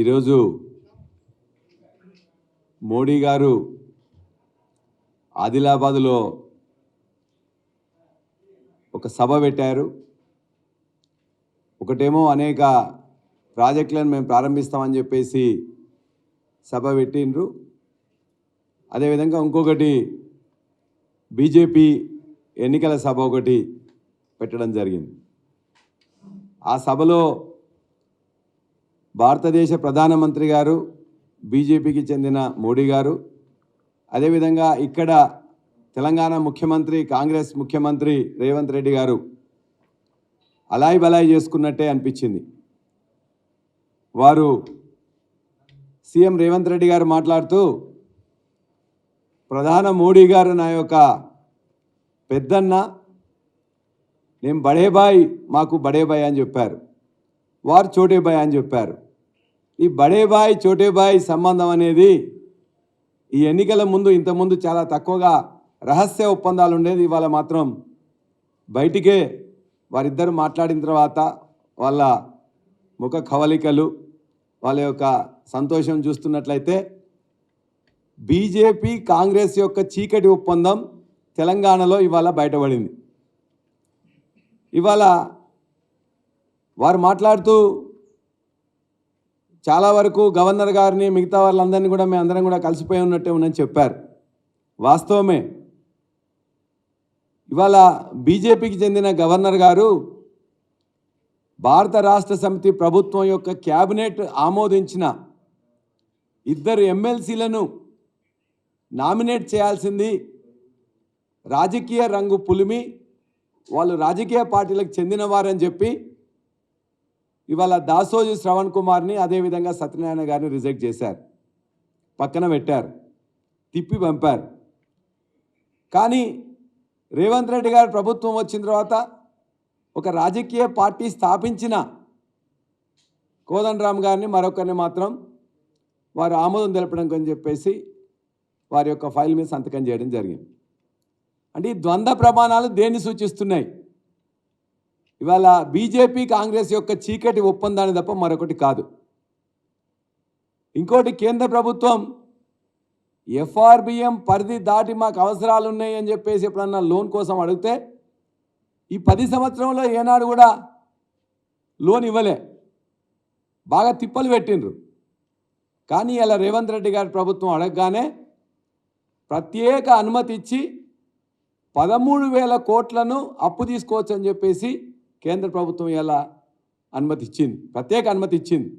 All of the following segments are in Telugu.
ఈరోజు మోడీ గారు ఆదిలాబాదులో ఒక సభ పెట్టారు. ఒకటేమో అనేక ప్రాజెక్టులను మేము ప్రారంభిస్తామని చెప్పేసి సభ పెట్టిండ్రు. అదేవిధంగా ఇంకొకటి బీజేపీ ఎన్నికల సభ ఒకటి పెట్టడం జరిగింది. ఆ సభలో భారతదేశ ప్రధానమంత్రి గారు బీజేపీకి చెందిన మోడీ గారు. అదేవిధంగా ఇక్కడ తెలంగాణ ముఖ్యమంత్రి కాంగ్రెస్ ముఖ్యమంత్రి రేవంత్ రెడ్డి గారు అలాయి బలాయి చేసుకున్నట్టే అనిపించింది. వారు సీఎం రేవంత్ రెడ్డి గారు మాట్లాడుతూ ప్రధాన మోడీ గారు నా యొక్క పెద్దన్న నేను బడేబాయ్ మాకు బడేబాయ్ అని చెప్పారు. వారు చోటేబాయ్ అని చెప్పారు. ఈ బడేబాయ్ చోటేబాయ్ సంబంధం అనేది ఈ ఎన్నికల ముందు ఇంతకుముందు చాలా తక్కువగా రహస్య ఒప్పందాలు ఉండేది. ఇవాళ మాత్రం బయటికే వారిద్దరు మాట్లాడిన తర్వాత వాళ్ళ ముఖ కవలికలు వాళ్ళ యొక్క సంతోషం చూస్తున్నట్లయితే బీజేపీ కాంగ్రెస్ యొక్క చీకటి ఒప్పందం తెలంగాణలో ఇవాళ బయటపడింది. ఇవాళ వారు మాట్లాడుతూ చాలా వరకు గవర్నర్ గారిని మిగతా వాళ్ళందరినీ కూడా మేము అందరం కూడా కలిసిపోయి ఉన్నట్టే ఉందని చెప్పారు. వాస్తవమే. ఇవాళ బీజేపీకి చెందిన గవర్నర్ గారు భారత రాష్ట్ర సమితి ప్రభుత్వం యొక్క క్యాబినెట్ ఆమోదించిన ఇద్దరు ఎమ్మెల్సీలను నామినేట్ చేయాల్సింది రాజకీయ రంగు పులిమి వాళ్ళు రాజకీయ పార్టీలకు చెందినవారని చెప్పి ఇవాళ దాసోజు శ్రవణ్ కుమార్ని అదేవిధంగా సత్యనారాయణ గారిని రిజెక్ట్ చేశారు. పక్కన పెట్టారు. తిప్పి పంపారు. కానీ రేవంత్ రెడ్డి గారు ప్రభుత్వం వచ్చిన తర్వాత ఒక రాజకీయ పార్టీ స్థాపించిన కోదండరామ్ గారిని మరొకరిని మాత్రం వారు ఆమోదం తెలపడం అని చెప్పేసి వారి యొక్క ఫైల్ మీద సంతకం చేయడం జరిగింది. అంటే ఈ ద్వంద్వ ప్రమాణాలు దేన్ని సూచిస్తున్నాయి? ఇవాళ బీజేపీ కాంగ్రెస్ యొక్క చీకటి ఒప్పందాన్ని తప్ప మరొకటి కాదు. ఇంకోటి కేంద్ర ప్రభుత్వం ఎఫ్ఆర్బిఎం పరిధి దాటి మాకు అవసరాలు ఉన్నాయి అని చెప్పేసి ఎప్పుడన్నా లోన్ కోసం అడిగితే ఈ పది సంవత్సరంలో ఏనాడు కూడా లోన్ ఇవ్వలే. బాగా తిప్పలు పెట్టిండ్రు. కానీ అలా రేవంత్ రెడ్డి గారి ప్రభుత్వం అడగగానే ప్రత్యేక అనుమతి ఇచ్చి పదమూడు వేల కోట్లను అప్పు తీసుకోవచ్చు అని చెప్పేసి కేంద్ర ప్రభుత్వం ఎలా అనుమతి ఇచ్చింది ప్రత్యేక అనుమతి ఇచ్చింది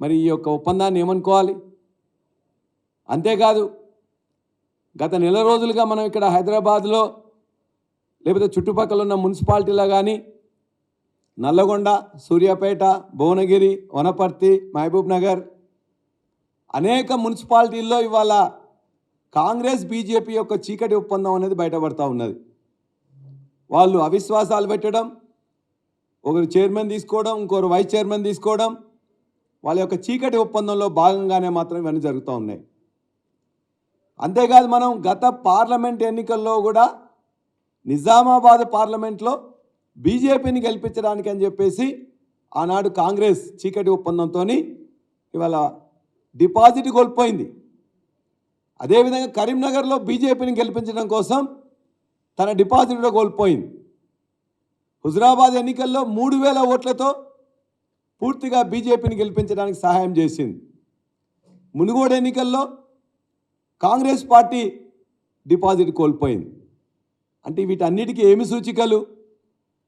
మరి ఈ యొక్క ఒప్పందాన్ని ఏమనుకోవాలి? అంతేకాదు గత నెల రోజులుగా మనం ఇక్కడ హైదరాబాద్లో లేకపోతే చుట్టుపక్కల ఉన్న మున్సిపాలిటీలో కానీ నల్లగొండ సూర్యాపేట భువనగిరి వనపర్తి మహబూబ్ నగర్ అనేక మున్సిపాలిటీల్లో ఇవాళ కాంగ్రెస్ బీజేపీ యొక్క చీకటి ఒప్పందం అనేది బయటపడతా ఉన్నది. వాళ్ళు అవిశ్వాసాలు పెట్టడం ఒకరు చైర్మన్ తీసుకోవడం ఇంకొకరు వైస్ చైర్మన్ తీసుకోవడం వాళ్ళ యొక్క చీకటి ఒప్పందంలో భాగంగానే మాత్రం ఇవన్నీ జరుగుతూ ఉన్నాయి. అంతేకాదు మనం గత పార్లమెంట్ ఎన్నికల్లో కూడా నిజామాబాద్ పార్లమెంట్లో బీజేపీని గెలిపించడానికి అని చెప్పేసి ఆనాడు కాంగ్రెస్ చీకటి ఒప్పందంతో ఇవాళ డిపాజిట్ కోల్పోయింది. అదేవిధంగా కరీంనగర్లో బీజేపీని గెలిపించడం కోసం తన డిపాజిట్ కూడా కోల్పోయింది. హుజరాబాద్ ఎన్నికల్లో మూడు వేల ఓట్లతో పూర్తిగా బీజేపీని గెలిపించడానికి సహాయం చేసింది. మునుగోడు ఎన్నికల్లో కాంగ్రెస్ పార్టీ డిపాజిట్ కోల్పోయింది. అంటే వీటన్నిటికీ ఏమి సూచికలు?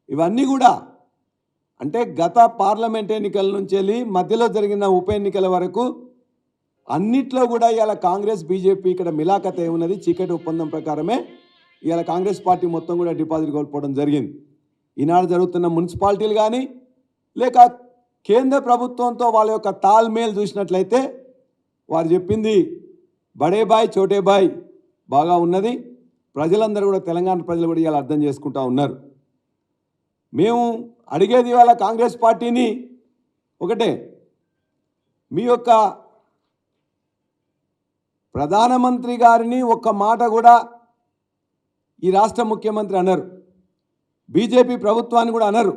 ఇవన్నీ కూడా అంటే గత పార్లమెంట్ ఎన్నికల నుంచి వెళ్ళి మధ్యలో జరిగిన ఉప ఎన్నికల వరకు అన్నిట్లో కూడా ఇవాళ కాంగ్రెస్ బీజేపీ ఇక్కడ మిలాఖత ఏమున్నది? చీకటి ఒప్పందం ప్రకారమే ఇవాళ కాంగ్రెస్ పార్టీ మొత్తం కూడా డిపాజిట్ కోల్పోవడం జరిగింది. ఈనాడు జరుగుతున్న మున్సిపాలిటీలు కానీ లేక కేంద్ర ప్రభుత్వంతో వాళ్ళ యొక్క తాల్మేల్ చూసినట్లయితే వారు చెప్పింది బడేబాయ్ చోటేబాయ్ బాగా ఉన్నది. ప్రజలందరూ కూడా తెలంగాణ ప్రజలు కూడా ఇవాళ అర్థం చేసుకుంటా ఉన్నారు. మేము అడిగేది ఇవాళ కాంగ్రెస్ పార్టీని ఒకటే మీ యొక్క ప్రధానమంత్రి గారిని ఒక్క మాట కూడా ఈ రాష్ట్ర ముఖ్యమంత్రి అనరు. బీజేపీ ప్రభుత్వాన్ని కూడా అనరు.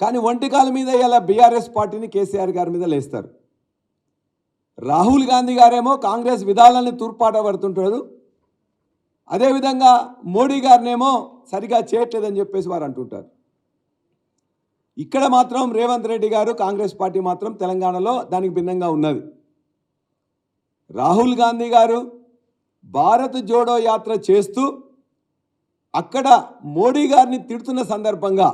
కానీ ఒంటికాల మీద ఇలా బీఆర్ఎస్ పార్టీని కేసీఆర్ గారి మీద లేస్తారు. రాహుల్ గాంధీ గారేమో కాంగ్రెస్ విధానాన్ని తూర్పాట పడుతుంటాడు అదేవిధంగా మోడీ గారినేమో సరిగా చేయట్లేదని చెప్పేసి వారు అంటుంటారు. ఇక్కడ మాత్రం రేవంత్ రెడ్డి గారు కాంగ్రెస్ పార్టీ మాత్రం తెలంగాణలో దానికి భిన్నంగా ఉన్నది. రాహుల్ గాంధీ గారు భారత్ జోడో యాత్ర చేస్తూ అక్కడ మోడీ గారిని తిడుతున్న సందర్భంగా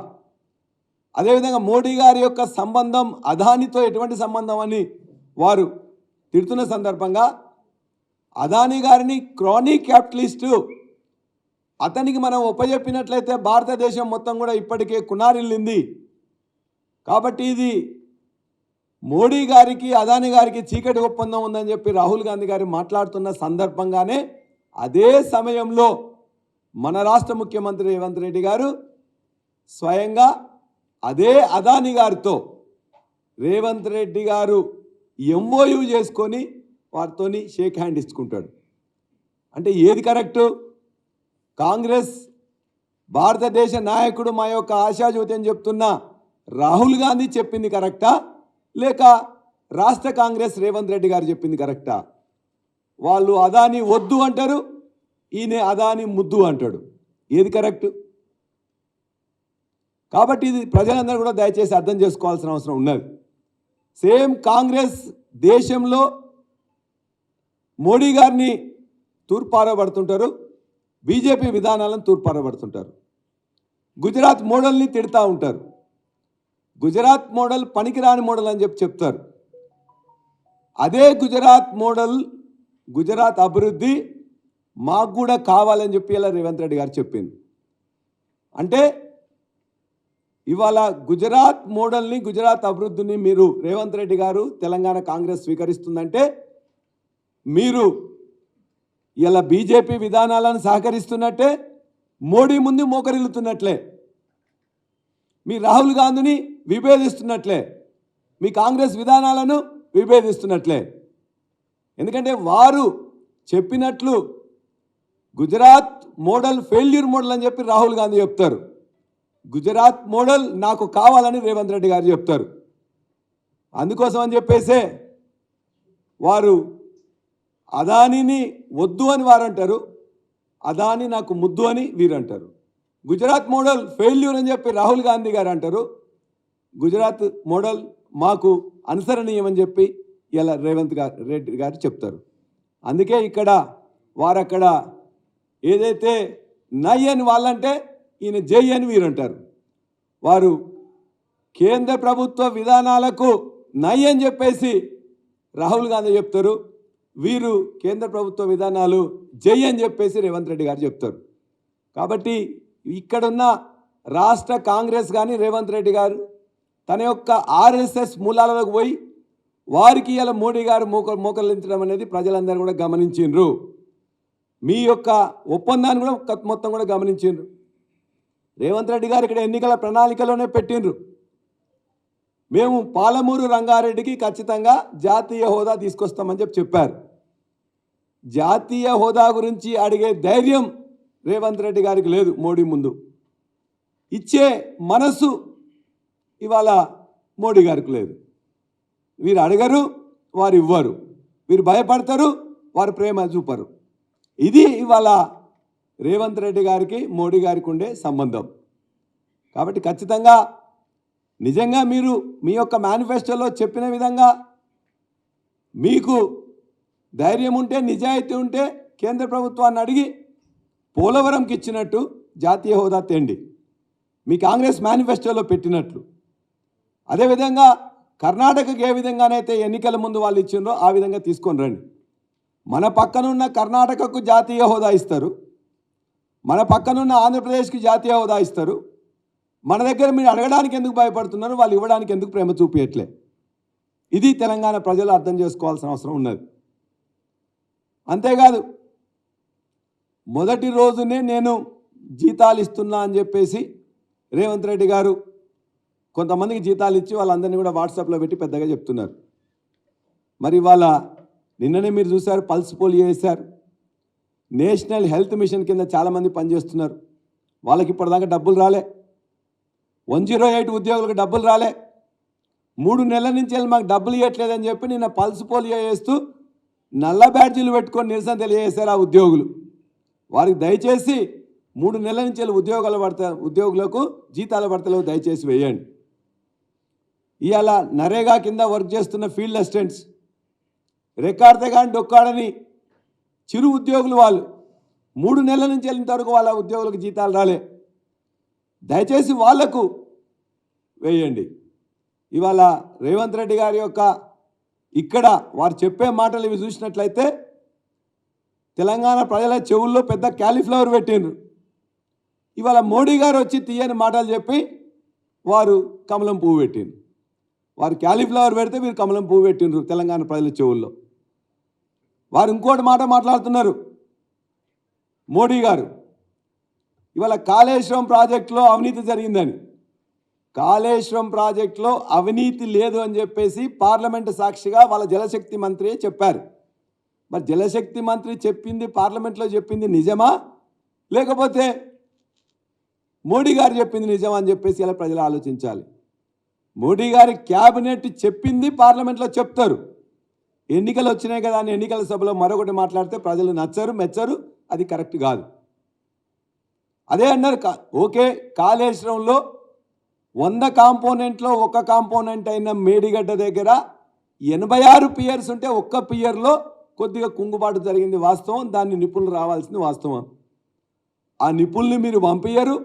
అదేవిధంగా మోడీ గారి యొక్క సంబంధం అదానితో ఎటువంటి సంబంధం అని వారు తిడుతున్న సందర్భంగా అదాని గారిని క్రానీ క్యాపిటలిస్టు అతనికి మనం ఉపజెప్పినట్లయితే భారతదేశం మొత్తం కూడా ఇప్పటికే కునారిల్లింది. కాబట్టి ఇది మోడీ గారికి అదాని గారికి చీకటి ఒప్పందం ఉందని చెప్పి రాహుల్ గాంధీ గారు మాట్లాడుతున్న సందర్భంగానే అదే సమయంలో మన రాష్ట్ర ముఖ్యమంత్రి రేవంత్ రెడ్డి గారు స్వయంగా అదే అదాని గారితో రేవంత్ రెడ్డి గారు ఎంఓయు చేసుకొని వారితోని షేక్ హ్యాండ్ ఇచ్చుకుంటాడు. అంటే ఏది కరెక్టు? కాంగ్రెస్ భారతదేశ నాయకుడు మా యొక్క ఆశాజ్యోతి అని చెప్తున్న రాహుల్ గాంధీ చెప్పింది కరెక్టా? లేక రాష్ట్ర కాంగ్రెస్ రేవంత్ రెడ్డి గారు చెప్పింది కరెక్టా? వాళ్ళు అదాని వద్దు అంటారు ఈయన అదాని ముద్దు అంటాడు. ఏది కరెక్ట్? కాబట్టి ఇది ప్రజలందరూ కూడా దయచేసి అర్థం చేసుకోవాల్సిన అవసరం ఉన్నది. సేమ్ కాంగ్రెస్ దేశంలో మోడీ గారిని తూర్పారబడుతుంటారు బీజేపీ విధానాలను తూర్పారబడుతుంటారు. గుజరాత్ మోడల్ని తిడతా ఉంటారు. గుజరాత్ మోడల్ పనికిరాని మోడల్ అని చెప్పి చెప్తారు. అదే గుజరాత్ మోడల్ గుజరాత్ అభివృద్ధి మాకు కూడా కావాలని చెప్పి ఇలా రేవంత్ రెడ్డి గారు చెప్పింది. అంటే ఇవాళ గుజరాత్ మోడల్ని గుజరాత్ అభివృద్ధిని మీరు రేవంత్ రెడ్డి గారు తెలంగాణ కాంగ్రెస్ స్వీకరిస్తుందంటే మీరు ఇలా బీజేపీ విధానాలను సహకరిస్తున్నట్టే మోడీ ముందు మోకరిల్లుతున్నట్లే. మీ రాహుల్ గాంధీని విభేదిస్తున్నట్లే మీ కాంగ్రెస్ విధానాలను విభేదిస్తున్నట్లే. ఎందుకంటే వారు చెప్పినట్లు గుజరాత్ మోడల్ ఫెయిల్యూర్ మోడల్ అని చెప్పి రాహుల్ గాంధీ చెప్తారు. గుజరాత్ మోడల్ నాకు కావాలని రేవంత్ రెడ్డి గారు చెప్తారు. అందుకోసం అని చెప్పేసే వారు అదానిని వద్దు అని వారు అంటారు అదాని నాకు ముద్దు అని వీరు అంటారు గుజరాత్ మోడల్ ఫెయిల్యూర్ అని చెప్పి రాహుల్ గాంధీ గారు అంటారు. గుజరాత్ మోడల్ మాకు అనుసరణీయమని చెప్పి ఇలా రేవంత్ గారు రెడ్డి గారు చెప్తారు. అందుకే ఇక్కడ వారక్కడ ఏదైతే నై అని వాళ్ళంటే ఈయన జై అని వీరు అంటారు వారు కేంద్ర ప్రభుత్వ విధానాలకు నై అని చెప్పేసి రాహుల్ గాంధీ చెప్తారు. వీరు కేంద్ర ప్రభుత్వ విధానాలు జై అని చెప్పేసి రేవంత్ రెడ్డి గారు చెప్తారు. కాబట్టి ఇక్కడున్న రాష్ట్ర కాంగ్రెస్ కానీ రేవంత్ రెడ్డి గారు తన యొక్క ఆర్ఎస్ఎస్ మూలాలకు పోయి వారికి ఇలా మోడీ గారు మోక మోకలించడం అనేది ప్రజలందరూ కూడా గమనించిండ్రు. మీ యొక్క ఒప్పందాన్ని కూడా మొత్తం కూడా గమనించిండ్రు. రేవంత్ రెడ్డి గారు ఇక్కడ ఎన్నికల ప్రణాళికలోనే పెట్టిండ్రు. మేము పాలమూరు రంగారెడ్డికి ఖచ్చితంగా జాతీయ హోదా తీసుకొస్తామని చెప్పి చెప్పారు. జాతీయ హోదా గురించి అడిగే ధైర్యం రేవంత్ రెడ్డి గారికి లేదు మోడీ ముందు. ఇచ్చే మనసు ఇవాళ మోడీ గారికి లేదు. వీరు అడగరు వారు ఇవ్వరు. వీరు భయపడతారు వారు ప్రేమ చూపరు. ఇది ఇవాళ రేవంత్ రెడ్డి గారికి మోడీ గారికి ఉండే సంబంధం. కాబట్టి ఖచ్చితంగా నిజంగా మీరు మీ యొక్క మేనిఫెస్టోలో చెప్పిన విధంగా మీకు ధైర్యం ఉంటే నిజాయితీ ఉంటే కేంద్ర ప్రభుత్వాన్ని అడిగి పోలవరంకి ఇచ్చినట్టు జాతీయ హోదా తేండి. మీ కాంగ్రెస్ మేనిఫెస్టోలో పెట్టినట్లు. అదేవిధంగా కర్ణాటకకి ఏ విధంగానైతే ఎన్నికల ముందు వాళ్ళు ఇచ్చిండ్రో ఆ విధంగా తీసుకొని రండి. మన పక్కనున్న కర్ణాటకకు జాతీయ హోదా ఇస్తారు. మన పక్కనున్న ఆంధ్రప్రదేశ్కి జాతీయ హోదా ఇస్తారు. మన దగ్గర మీరు అడగడానికి ఎందుకు భయపడుతున్నారు? వాళ్ళు ఇవ్వడానికి ఎందుకు ప్రేమ చూపించట్లే ఇది తెలంగాణ ప్రజలు అర్థం చేసుకోవాల్సిన అవసరం ఉన్నది. అంతేకాదు మొదటి రోజునే నేను జీతాలు ఇస్తున్నా అని చెప్పేసి రేవంత్ రెడ్డి గారు కొంతమందికి జీతాలు ఇచ్చి వాళ్ళందరినీ కూడా వాట్సాప్లో పెట్టి పెద్దగా చెప్తున్నారు. మరి వాళ్ళ నిన్ననే మీరు చూశారు పల్స్ పోలియో చేశారు నేషనల్ హెల్త్ మిషన్ కింద చాలామంది పనిచేస్తున్నారు. వాళ్ళకి ఇప్పటిదాకా డబ్బులు రాలే. వన్ జీరో ఎయిట్ ఉద్యోగులకు డబ్బులు రాలే. మూడు నెలల నుంచి వెళ్ళి మాకు డబ్బులు ఇవ్వట్లేదని చెప్పి నిన్న పల్స్ పోలియో వేస్తూ నల్ల బ్యాడ్జీలు పెట్టుకొని నిరసన తెలియజేశారు ఆ ఉద్యోగులు. వారికి దయచేసి మూడు నెలల నుంచి ఉద్యోగాలు పడతా ఉద్యోగులకు జీతాలు పడతలేవు దయచేసి వేయండి. ఇవాళ నరేగా కింద వర్క్ చేస్తున్న ఫీల్డ్ అసిస్టెంట్స్ రికార్డ్తే కానీ డొక్కాడని చిరు ఉద్యోగులు వాళ్ళు మూడు నెలల నుంచి వెళ్ళినంతవరకు వాళ్ళ ఉద్యోగులకు జీతాలు రాలే. దయచేసి వాళ్ళకు వేయండి. ఇవాళ రేవంత్ రెడ్డి గారి యొక్క ఇక్కడ వారు చెప్పే మాటలు ఇవి చూసినట్లయితే తెలంగాణ ప్రజల చెవుల్లో పెద్ద క్యాలీఫ్లవర్ పెట్టిండ్రు. ఇవాళ మోడీ గారు వచ్చి తీయని మాటలు చెప్పి వారు కమలం పువ్వు పెట్టిండ్రు. వారు క్యాలీఫ్లవర్ పెడితే మీరు కమలం పువ్వు పెట్టిండ్రు తెలంగాణ ప్రజల చెవుల్లో. వారు ఇంకోటి మాట మాట్లాడుతున్నారు. మోడీ గారు ఇవాళ కాళేశ్వరం ప్రాజెక్టులో అవినీతి జరిగిందని. కాళేశ్వరం ప్రాజెక్టులో అవినీతి లేదు అని చెప్పేసి పార్లమెంటు సాక్షిగా వాళ్ళ జలశక్తి మంత్రి చెప్పారు. మరి జలశక్తి మంత్రి చెప్పింది పార్లమెంట్లో చెప్పింది నిజమా? లేకపోతే మోడీ గారు చెప్పింది నిజమా అని చెప్పేసి ఇలా ప్రజలు ఆలోచించాలి. మోడీ గారి క్యాబినెట్ చెప్పింది పార్లమెంట్లో చెప్తారు. ఎన్నికలు వచ్చినాయి కదా అని ఎన్నికల సభలో మరొకటి మాట్లాడితే ప్రజలు నచ్చరు మెచ్చరు అది కరెక్ట్ కాదు. అదే అన్నారు కా- ఓకే కాళేశ్వరంలో వంద కాంపోనెంట్లో ఒక్క కాంపోనెంట్ అయిన మేడిగడ్డ దగ్గర ఎనభై ఆరు పియర్స్ ఉంటే ఒక్క పియర్లో కొద్దిగా కుంగుబాటు జరిగింది వాస్తవం దాన్ని నిపుణులు రావాల్సింది వాస్తవం. ఆ నిపుణుల్ని మీరు పంపించరు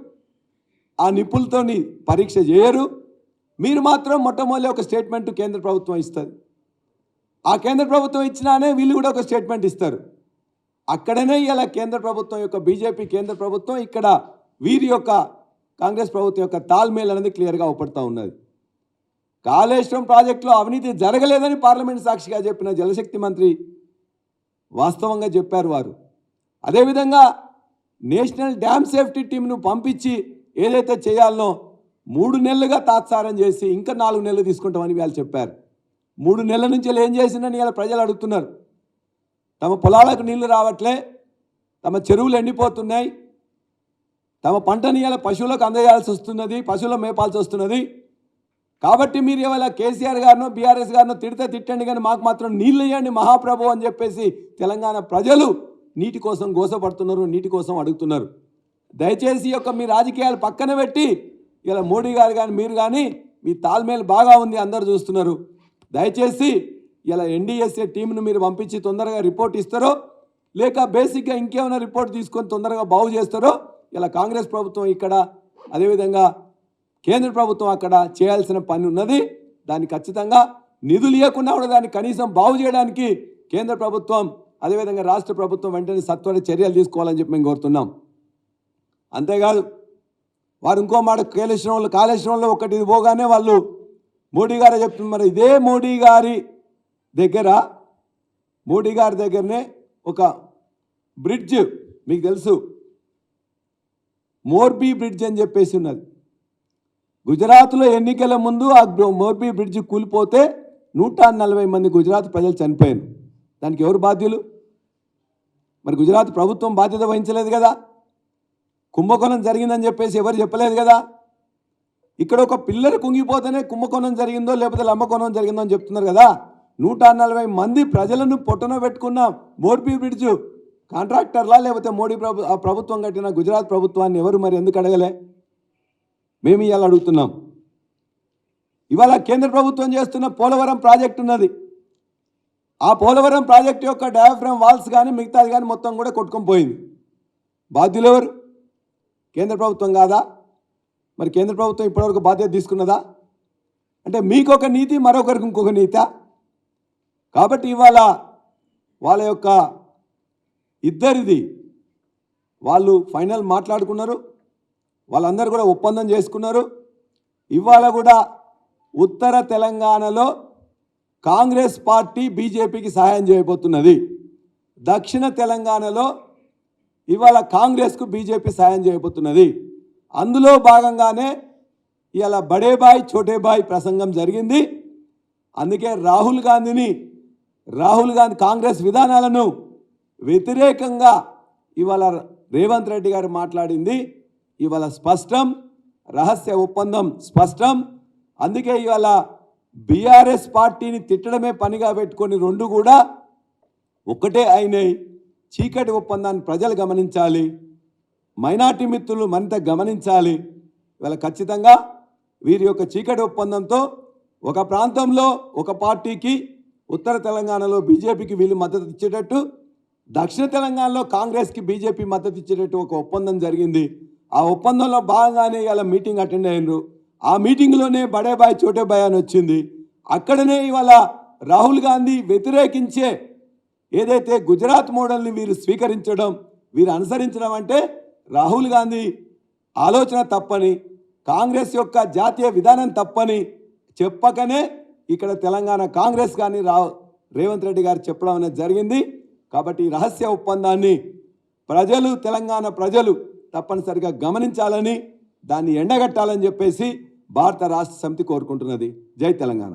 ఆ నిపుణులతోని పరీక్ష చేయరు. మీరు మాత్రం మొట్టమొదటి ఒక స్టేట్మెంట్ కేంద్ర ప్రభుత్వం ఇస్తుంది. ఆ కేంద్ర ప్రభుత్వం ఇచ్చినానే వీళ్ళు కూడా ఒక స్టేట్మెంట్ ఇస్తారు. అక్కడనే ఇలా కేంద్ర ప్రభుత్వం యొక్క బీజేపీ కేంద్ర ప్రభుత్వం ఇక్కడ వీరి యొక్క కాంగ్రెస్ ప్రభుత్వం యొక్క తాల్మేల్ అనేది క్లియర్గా అవపడుతూ ఉన్నది. కాళేశ్వరం ప్రాజెక్టులో అవినీతి జరగలేదని పార్లమెంట్ సాక్షిగా చెప్పిన జలశక్తి మంత్రి వాస్తవంగా చెప్పారు వారు. అదేవిధంగా నేషనల్ డ్యామ్ సేఫ్టీ టీంను పంపించి ఏదైతే చేయాలనో మూడు నెలలుగా తాత్సారం చేసి ఇంకా నాలుగు నెలలు తీసుకుంటామని వాళ్ళు చెప్పారు. మూడు నెలల నుంచి ఏం చేసిందని ఇలా ప్రజలు అడుగుతున్నారు. తమ పొలాలకు నీళ్ళు రావట్లే తమ చెరువులు ఎండిపోతున్నాయి తమ పంటని ఇలా పశువులకు అందజేయాల్సి వస్తున్నది పశువుల మేపాల్సి వస్తున్నది. కాబట్టి మీరు ఇవాళ కేసీఆర్ గారినో బీఆర్ఎస్ గారినో తిడితే తిట్టండి కానీ మాకు మాత్రం నీళ్ళు ఇవ్వండి మహాప్రభు అని చెప్పేసి తెలంగాణ ప్రజలు నీటి కోసం గోసపడుతున్నారు నీటి కోసం అడుగుతున్నారు. దయచేసి ఈ యొక్క మీ రాజకీయాలు పక్కన పెట్టి ఇలా మోడీ గారు కానీ మీరు కానీ మీ తాల్మేలు బాగా ఉంది అందరు చూస్తున్నారు. దయచేసి ఇలా ఎన్డీఎస్ఏ టీంను మీరు పంపించి తొందరగా రిపోర్ట్ ఇస్తారో లేక బేసిక్గా ఇంకేమైనా రిపోర్ట్ తీసుకొని తొందరగా బాగు చేస్తారో ఇలా కాంగ్రెస్ ప్రభుత్వం ఇక్కడ అదేవిధంగా కేంద్ర ప్రభుత్వం అక్కడ చేయాల్సిన పని ఉన్నది. దాన్ని ఖచ్చితంగా నిధులు ఇవ్వకుండా కూడా దాన్ని కనీసం బాగు చేయడానికి కేంద్ర ప్రభుత్వం అదేవిధంగా రాష్ట్ర ప్రభుత్వం వెంటనే సత్వర చర్యలు తీసుకోవాలని చెప్పి మేము కోరుతున్నాం. అంతేకాదు వారు ఇంకో మాట కేలేశ్వరంలో కాళేశ్వరంలో ఒకటి ఇది పోగానే వాళ్ళు మోడీ గారే చెప్తున్నారు. మరి ఇదే మోడీ గారి దగ్గర మోడీ గారి దగ్గరనే ఒక బ్రిడ్జ్ మీకు తెలుసు మోర్బీ బ్రిడ్జ్ అని చెప్పేసి ఉన్నది. గుజరాత్లో ఎన్నికల ముందు ఆ మోర్బీ బ్రిడ్జ్ కూలిపోతే నూట నలభై మంది గుజరాత్ ప్రజలు చనిపోయారు. దానికి ఎవరు బాధ్యులు? మరి గుజరాత్ ప్రభుత్వం బాధ్యత వహించలేదు కదా. కుంభకోణం జరిగిందని చెప్పేసి ఎవరు చెప్పలేదు కదా. ఇక్కడ ఒక పిల్లలు కుంగిపోతేనే కుంభకోణం జరిగిందో లేకపోతే లంబకోణం జరిగిందో అని చెప్తున్నారు కదా. నూట నలభై మంది ప్రజలను పొట్టన పెట్టుకున్న మోర్బీ బ్రిడ్జ్ కాంట్రాక్టర్లా లేకపోతే మోడీ ప్రభు ఆ ప్రభుత్వం కట్టిన గుజరాత్ ప్రభుత్వాన్ని ఎవరు మరి ఎందుకు అడగలే? మేము ఇవాళ అడుగుతున్నాం. ఇవాళ కేంద్ర ప్రభుత్వం చేస్తున్న పోలవరం ప్రాజెక్ట్ ఉన్నది. ఆ పోలవరం ప్రాజెక్ట్ యొక్క డయాఫ్రామ్ వాల్స్ కానీ మిగతాది కానీ మొత్తం కూడా కొట్టుకొని పోయింది. బాధ్యులు ఎవరు? కేంద్ర ప్రభుత్వం కాదా? మరి కేంద్ర ప్రభుత్వం ఇప్పటివరకు బాధ్యత తీసుకున్నదా? అంటే మీకు ఒక నీతి మరొకరికి ఇంకొక నీత? కాబట్టి ఇవాళ వాళ్ళ యొక్క ఇద్దరిది వాళ్ళు ఫైనల్ మాట్లాడుకున్నారు. వాళ్ళందరూ కూడా ఒప్పందం చేసుకున్నారు. ఇవాళ కూడా ఉత్తర తెలంగాణలో కాంగ్రెస్ పార్టీ బీజేపీకి సహాయం చేయబోతున్నది. దక్షిణ తెలంగాణలో ఇవాళ కాంగ్రెస్కు బీజేపీ సాయం చేయబోతున్నది. అందులో భాగంగానే ఇవాళ బడేబాయ్ చోటేబాయ్ ప్రసంగం జరిగింది. అందుకే రాహుల్ గాంధీని రాహుల్ గాంధీ కాంగ్రెస్ విధానాలను వ్యతిరేకంగా ఇవాళ రేవంత్ రెడ్డి గారు మాట్లాడింది. ఇవాళ స్పష్టం రహస్య ఒప్పందం స్పష్టం. అందుకే ఇవాళ బీఆర్ఎస్ పార్టీని తిట్టడమే పనిగా పెట్టుకొని రెండు కూడా ఒకటే అయినాయి చీకటి ఒప్పందాన్ని ప్రజలు గమనించాలి మైనార్టీ మిత్రులు మరింత గమనించాలి. ఇవాళ ఖచ్చితంగా వీరి యొక్క చీకటి ఒప్పందంతో ఒక ప్రాంతంలో ఒక పార్టీకి ఉత్తర తెలంగాణలో బీజేపీకి వీళ్ళు మద్దతు ఇచ్చేటట్టు దక్షిణ తెలంగాణలో కాంగ్రెస్కి బీజేపీ మద్దతు ఇచ్చేటట్టు ఒక ఒప్పందం జరిగింది. ఆ ఒప్పందంలో భాగంగానే ఇవాళ మీటింగ్ అటెండ్ అయినరు. ఆ మీటింగ్లోనే బడేబాయ్ చోటేబాయ్ చోటే అని వచ్చింది. అక్కడనే ఇవాళ రాహుల్ గాంధీ వ్యతిరేకించే ఏదైతే గుజరాత్ మోడల్ని వీరు స్వీకరించడం వీరు అనుసరించడం అంటే రాహుల్ గాంధీ ఆలోచన తప్పని కాంగ్రెస్ యొక్క జాతీయ విధానం తప్పని చెప్పకనే ఇక్కడ తెలంగాణ కాంగ్రెస్ కానీ రా రేవంత్ రెడ్డి గారు చెప్పడం అనేది జరిగింది. కాబట్టి రహస్య ఒప్పందాన్ని ప్రజలు తెలంగాణ ప్రజలు తప్పనిసరిగా గమనించాలని దాన్ని ఎండగట్టాలని చెప్పేసి భారత రాష్ట్ర సమితి కోరుకుంటున్నది. జై తెలంగాణ.